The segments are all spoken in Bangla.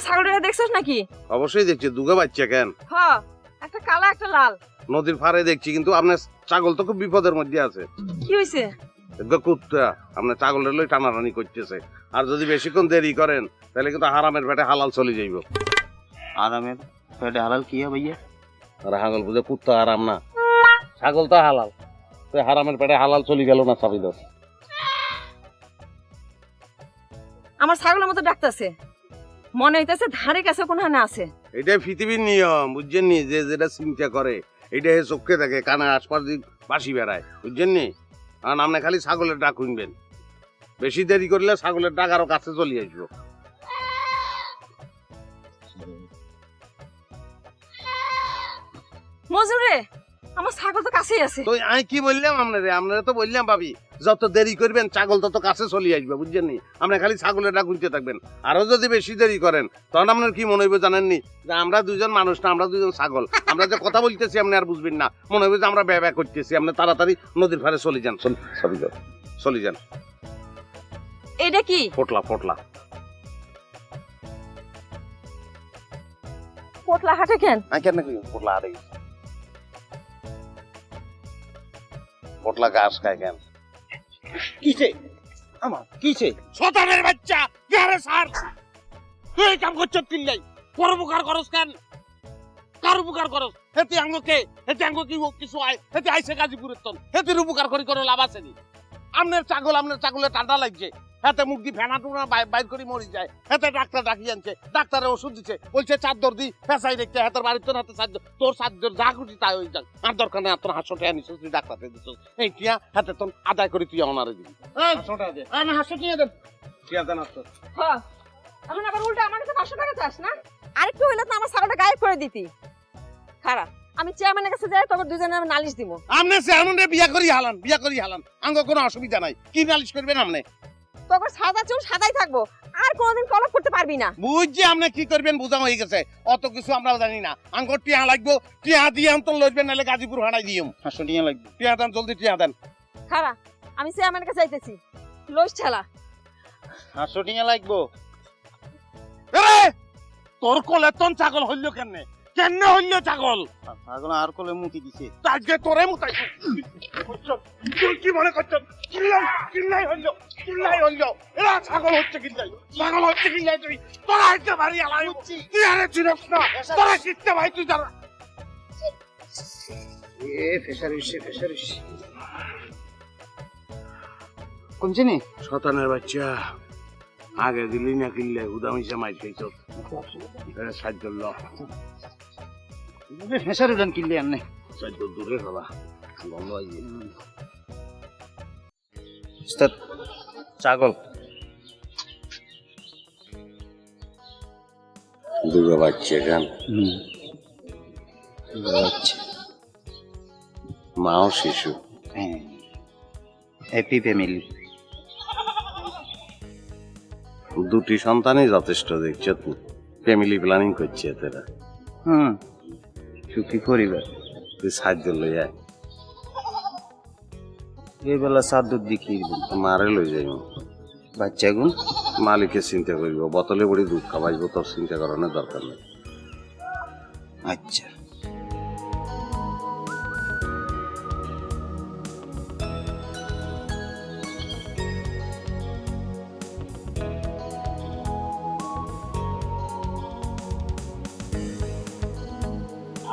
আমার ছাগলটা দেখছিস নাকি? অবশ্যই দেখছি দুগা বাচ্চা কেন? হ একটা কালা একটা লাল। নদীর পাড়ে দেখছি কিন্তু আপনার ছাগল তো খুব বিপদের মধ্যে আছে। কি দেখো কুত্তা আপনার ছাগলের লই টানাটানি করতেছে। আর যদি বেশিক্ষণ দেরি করেন তাহলে কিন্তু হারামের পেটে হালাল চলে যাইব। আরামের পেটে হালাল কি হয় ভাইয়া? আর হাগল বুঝে কুত্তা হারাম না। ছাগল তো হালাল। তো হারামের পেটে হালাল চলে গেল না চাবি দশ আমার ছাগলের মতো ডাকতেছে। মনে হইতেছে ধারে কাছে কোনখানে আছে। এটা পৃথিবীর নিয়ম বুঝছেন নি? যে যেটা চিন্তা করে এটা হে চোখে থাকে কানে আশপাশ দিয়ে বাসি বেড়ায় বুঝছেন নি? কারণ আপনি খালি ছাগলের ডাক শুনবেন। বেশি দেরি করলে ছাগলের ডাক আরও কাছে চলে আসব। মজুরে আমার ছাগল তো কাছেই আছে। তো আমি কি বললাম আপনারে? আপনারা তো বললাম ভাবি যত দেরি করবেন ছাগল তত কাছে চলে আসবে বুঝছেন নি? আপনি খালি ছাগলের থাকবেন। আরও যদি বেশি দেরি করেন তখন আপনার কি মনে হইবে জানেননি? যে আমরা দুজন মানুষ না আমরা দুজন ছাগল। আমরা যে কথা বলতেছি আপনি আর বুঝবেন না। মনে হইবে যে আমরা ব্যয় করতেছি আপনি তাড়াতাড়ি নদীর ধারে চলে যান। চল চলে যান চলে যান। এটা কি? ফোটলা ফোটলা। পোটলা হাটে কেন? কেন ফোটলা আরে ফোটলা ঘাস খায় কেন? কিসে? আমার কিসে? শতানের বাচ্চা ইয়ারে স্যার তুই এই কাম করছ কিল্লাই নাই উপকার করস কেন? কার উপকার করস? হেতে আঙ্গকে হেতে আঙ্গ কি কিছু আয় হেতে আইছে গাজীপুরের তন। হেতে উপকার করি করে লাভ আছে নি আমনের ছাগল আমনের ছাগলে ঠান্ডা লাগছে। হেতে মুখ দি ফেনা টুনা বাইর করে মরি যায়। হেতে ডাক্তার ডাকি আনছে। ডাক্তারে ওষুধ দিচ্ছে বলছে চাদর দি ফেসাই দেখতে হেতের বাড়ির তো হাতে চাদর তোর চাদর যা খুশি তাই হয়ে যাক। আর দরকার নেই তোর হাসতে আনিস তুই ডাক্তারকে দিছিস। এই টিয়া হাতে তোর আদায় করে তুই ওনারে দিবি। দে। আমি দেন টিয়া দেন আসতো হ এখন আবার উল্টা আমার কাছে পাঁচশো টাকা চাস না? আরেকটু হইলে তো আমার ছাগলটা গায়েব করে দিতি। খারাপ। আমি চেয়ারম্যানের কাছে যাই তবে দুজনে আমি নালিশ দিব। আমনে চেয়ারম্যানের বিয়া করি হালান বিয়া করি হালান। আঙ্গ কোনো অসুবিধা নাই। কি নালিশ করবেন আমনে? তখন সাদা চুল সাদাই থাকব। আর কোনোদিন কলপ করতে পারবি না। বুঝছি আমনে কি করবেন বুঝা হয়ে গেছে। অত কিছু আমরা জানি না। আঙ্গ টিয়া লাগবো টিয়া দিয়ে আন্তন লইবেন নাহলে গাজীপুর হানাই দিম। হাসো নিয়ে লাগবে। টিয়া দেন জলদি টিয়া দেন। খারাপ আমি চেয়ারম্যানের কাছে যাইতেছি। লইস ঠেলা। হাসো নিয়ে লাগবো। তোর কলে তন ছাগল হইল কেন কেন হইল ছাগল? ছাগল আর কোলে মুতি দিছে। আজকে তোরে মুতাই তুই কি মনে করছ? কিল্লাই কিল্লাই হইল কিল্লাই হইল। এরা ছাগল হচ্ছে কিল্লাই ছাগল হচ্ছে কিল্লাই তুই। তোরা হচ্ছে ভারী আলাই। তুই আরে চিনস না। তোরা শিখতে ভাই তুই যারা এ ফেসার হইছে ফেসার হইছে কোন চিনি? শতানের বাচ্চা। আগে দিলি না কিনলে উদামিশা মাই খাইছ সাহায্য ল। ফেসার উড়ান কিনলে আনে সাহায্য দূরে হলা হয়ে উস্তাদ ছাগল দুগা বাচ্চা আচ্ছা মাও শিশু। হ্যাঁ। হ্যাপি ফ্যামিলি দুটি সন্তানই যথেষ্ট দেখছে ফ্যামিলি প্ল্যানিং করছে এতেরা। হুম সুখী পরিবার। তুই সাহায্য লই আয়। এই বেলা সাদ্দুর দিকে মারে লই যাই। বাচ্চা গুণ? মালিকের চিন্তা করিব বোতলে বড়ি দুধ খাওয়াইব তোর চিন্তা করানোর দরকার নেই। আচ্ছা।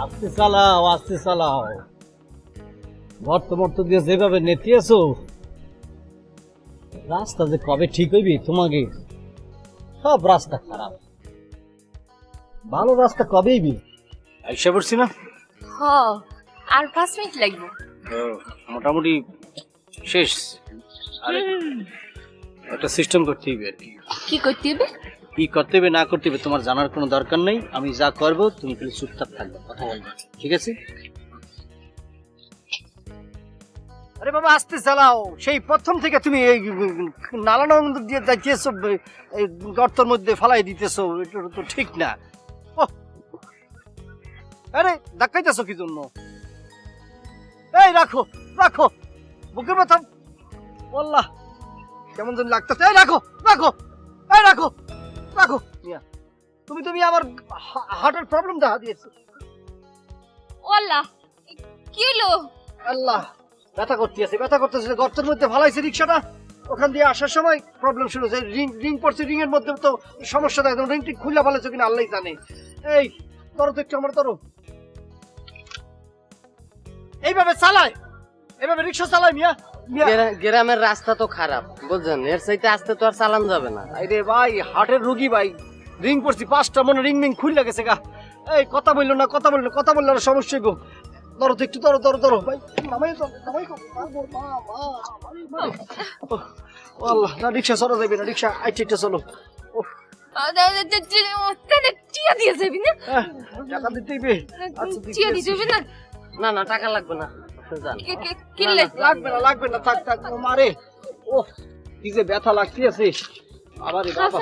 আস্তে চালাও আস্তে চালাও। গর্ত মর্ত দিয়ে যেভাবে নেতিয়েছো রাস্তা যে কবে ঠিক হইবি তোমাকে? সব রাস্তা খারাপ। ভালো রাস্তা কবে হইবি? আইসা পড়ছি না। হ আর পাঁচ মিনিট লাগবে। মোটামুটি শেষ। আরে একটা সিস্টেম করতে হবে আর কি। কি করতে হবে কি করতে হবে না করতে হবে তোমার জানার কোনো দরকার নেই। আমি যা করব, তুমি খালি চুপচাপ থাকবে, কথা বলবে। ঠিক আছে? আরে বাবা, আস্তে চালাও। সেই প্রথম থেকে তুমি এই নালা নন্দ দিয়ে যাইতেছো গর্তর মধ্যে ফালাই দিতেছো এটা তো ঠিক না! আরে, ধাক্কাইতেছো কি জন্য? এই, রাখো রাখো। বুকের ব্যথা। বললা কেমন যেন লাগতেছে। এই, রাখো রাখো, এই, রাখো। রাখো মিয়া তুমি তুমি আমার হার্টের প্রবলেম দেখা দিয়েছ। ও আল্লাহ কি হলো? আল্লাহ ব্যথা করতেছে ব্যথা করতেছে গর্তের মধ্যে ভালাইছে রিক্সাটা। ওখান দিয়ে আসার সময় প্রবলেম শুরু হয়েছে। রিং রিং পড়ছে রিং এর মধ্যে তো সমস্যা থাকে রিং টিং খুলে ফেলেছে কিনা আল্লাহ জানে। এই ধরো তো একটু আমার ধরো। এইভাবে চালায়। এইভাবে রিক্সা চালায় মিয়া। গ্রামের রাস্তা তো খারাপ বুঝছেন? এর সাইতে আসতে তো আর চালান যাবে না। আরে ভাই হার্টের রুগী ভাই। রিং পড়ছি পাঁচটা মনে রিং মিং খুলে গেছে গা। এই কথা বলল না কথা বলল কথা বলল না সমস্যা গো ধরো তো একটু ধরো ধরো ধরো। ভাই নামাই তো নামাই তো। মা গো, মা, মা, ভাই, ভাই। ওহ, ও আল্লাহ না রিক্সা চলো যাবে না রিক্সা আইটা আইটা চলো। টিয়া দিয়ে যাবি না? হ্যাঁ, টাকা দিতে আচ্ছা, টিয়া। দিয়ে যাবি না? না না টাকা লাগবে না। কিনলে লাগবে না লাগবে না থাক থাক ও মারে। ও কি যে ব্যথা লাগতেছে। আবার বাবা।